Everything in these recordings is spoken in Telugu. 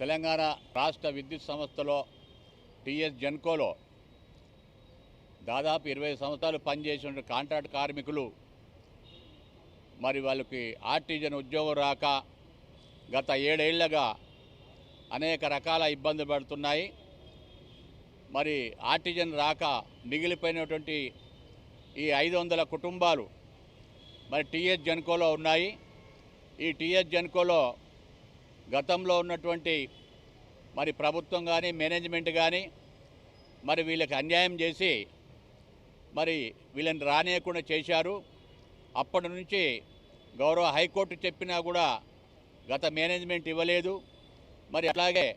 తెలంగాణ రాష్ట్ర విద్యుత్ సంస్థలో టిఎస్ జెన్కోలో దాదాపు ఇరవై సంవత్సరాలు పనిచేసిన కాంట్రాక్ట్ కార్మికులు మరి వాళ్ళకి ఆర్టీజన్ ఉద్యోగం రాక గత ఏడేళ్ళుగా అనేక రకాల ఇబ్బందులు పడుతున్నాయి. మరి ఆర్టిజన్ రాక మిగిలిపోయినటువంటి ఈ ఐదు వందల కుటుంబాలు మరి టీఎస్ జన్కోలో ఉన్నాయి. ఈ టీఎస్ జన్కోలో గతంలో ఉన్నటువంటి మరి ప్రభుత్వం కానీ మేనేజ్మెంట్ కానీ మరి వీళ్ళకి అన్యాయం చేసి మరి వీళ్ళని రానియకుండా చేశారు. అప్పటి నుంచి గౌరవ హైకోర్టు చెప్పినా కూడా గత మేనేజ్మెంట్ ఇవ్వలేదు. మరి అట్లాగే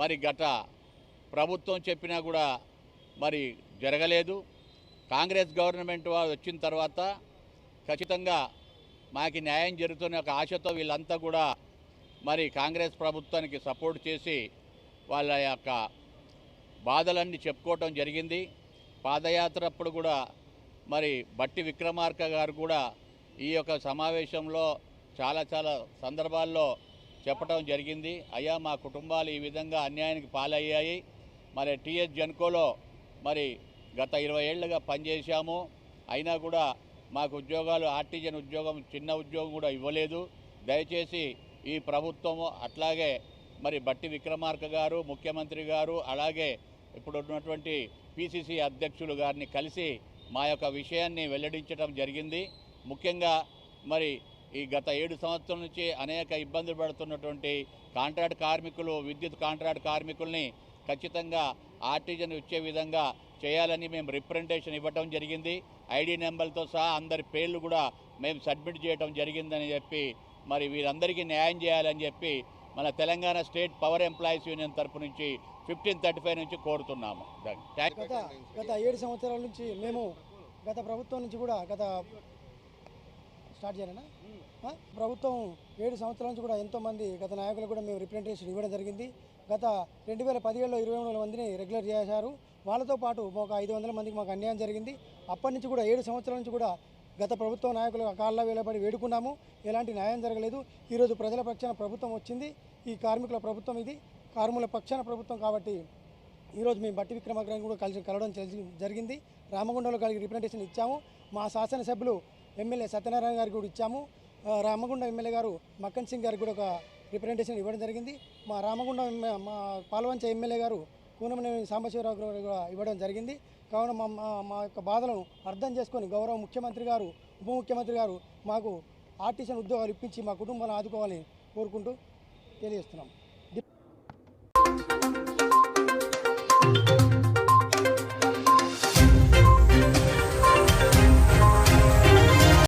మరి గత ప్రభుత్వం చెప్పినా కూడా మరి జరగలేదు. కాంగ్రెస్ గవర్నమెంట్ వారు వచ్చిన తర్వాత ఖచ్చితంగా మాకు న్యాయం జరుగుతున్న ఒక ఆశతో వీళ్ళంతా కూడా మరి కాంగ్రెస్ ప్రభుత్వానికి సపోర్ట్ చేసి వాళ్ళ యొక్క బాధలన్నీ చెప్పుకోవటం జరిగింది. పాదయాత్ర అప్పుడు కూడా మరి బట్టి విక్రమార్క గారు కూడా ఈ యొక్క సమావేశంలో చాలా చాలా సందర్భాల్లో చెప్పడం జరిగింది. అయ్యా మా కుటుంబాలు ఈ విధంగా అన్యాయానికి పాలయ్యాయి. మరి టీఎస్ జన్కోలో మరి గత ఇరవై ఏళ్ళుగా పనిచేశాము. అయినా కూడా మాకు ఉద్యోగాలు ఆర్టిజన్ ఉద్యోగం చిన్న ఉద్యోగం కూడా ఇవ్వలేదు. దయచేసి ఈ ప్రభుత్వము అట్లాగే మరి బట్టి విక్రమార్క గారు ముఖ్యమంత్రి గారు అలాగే ఇప్పుడు ఉన్నటువంటి పిసిసి అధ్యక్షులు గారిని కలిసి మా యొక్క విషయాన్ని వెల్లడించడం జరిగింది. ముఖ్యంగా మరి ఈ గత ఏడు సంవత్సరాల నుంచి అనేక ఇబ్బందులు పడుతున్నటువంటి కాంట్రాక్ట్ కార్మికులు విద్యుత్ కాంట్రాక్ట్ కార్మికుల్ని ఖచ్చితంగా ఆర్టిజన్ ఇచ్చే విధంగా చేయాలని మేము రిప్రజెంటేషన్ ఇవ్వటం జరిగింది. ఐడి నెంబర్తో సహా అందరి పేర్లు కూడా మేము సబ్మిట్ చేయడం జరిగిందని చెప్పి మరి వీరందరికీ న్యాయం చేయాలని చెప్పి మన Telangana state power employees union తరపు నుంచి ఫిఫ్టీన్ థర్టీ ఫైవ్ నుంచి కోరుతున్నాము. గత గత ఏడు సంవత్సరాల నుంచి మేము గత ప్రభుత్వం నుంచి కూడా గత స్టార్ట్ చేయాలనా? ప్రభుత్వం ఏడు సంవత్సరాల నుంచి కూడా ఎంతోమంది గత నాయకులు కూడా మేము రిప్రజెంటేషన్ ఇవ్వడం జరిగింది. గత రెండు వేల పదిహేడులో ఇరవై మూడు మందిని రెగ్యులర్ చేశారు. వాళ్ళతో పాటు ఒక ఐదు వందల మందికి మాకు అన్యాయం జరిగింది. అప్పటి నుంచి కూడా ఏడు సంవత్సరాల నుంచి కూడా గత ప్రభుత్వ నాయకులు కాళ్ళ వేలబడి వేడుకున్నాము. ఎలాంటి న్యాయం జరగలేదు. ఈరోజు ప్రజల పక్షాన ప్రభుత్వం వచ్చింది. ఈ కార్మికుల ప్రభుత్వం ఇది. కార్మికుల పక్షాన ప్రభుత్వం కాబట్టి ఈరోజు మేము బట్టి విక్రమాగ్రహం కూడా కలిసి కలవడం జరిగి- జరిగింది. రామగుండంలో కలిగి రిప్రజెంటేషన్ ఇచ్చాము. మా శాసనసభ్యులు ఎమ్మెల్యే సత్యనారాయణ గారికి కూడా ఇచ్చాము. రామగుండం ఎమ్మెల్యే గారు మక్కన్ సింగ్ గారికి కూడా ఒక రిప్రజెంటేషన్ ఇవ్వడం జరిగింది. మా రామగుండం మా పాల్వంచ ఎమ్మెల్యే గారు కూనమనేని సాంబశివరావు గారు కూడా ఇవ్వడం జరిగింది. కావున మా మా- యొక్క బాధలను అర్థం చేసుకొని గౌరవ ముఖ్యమంత్రి గారు ఉప ముఖ్యమంత్రి గారు మాకు ఆర్టీసీ ఉద్యోగాలు ఇప్పించి మా కుటుంబాలను ఆదుకోవాలని కోరుకుంటూ తెలియజేస్తున్నాం.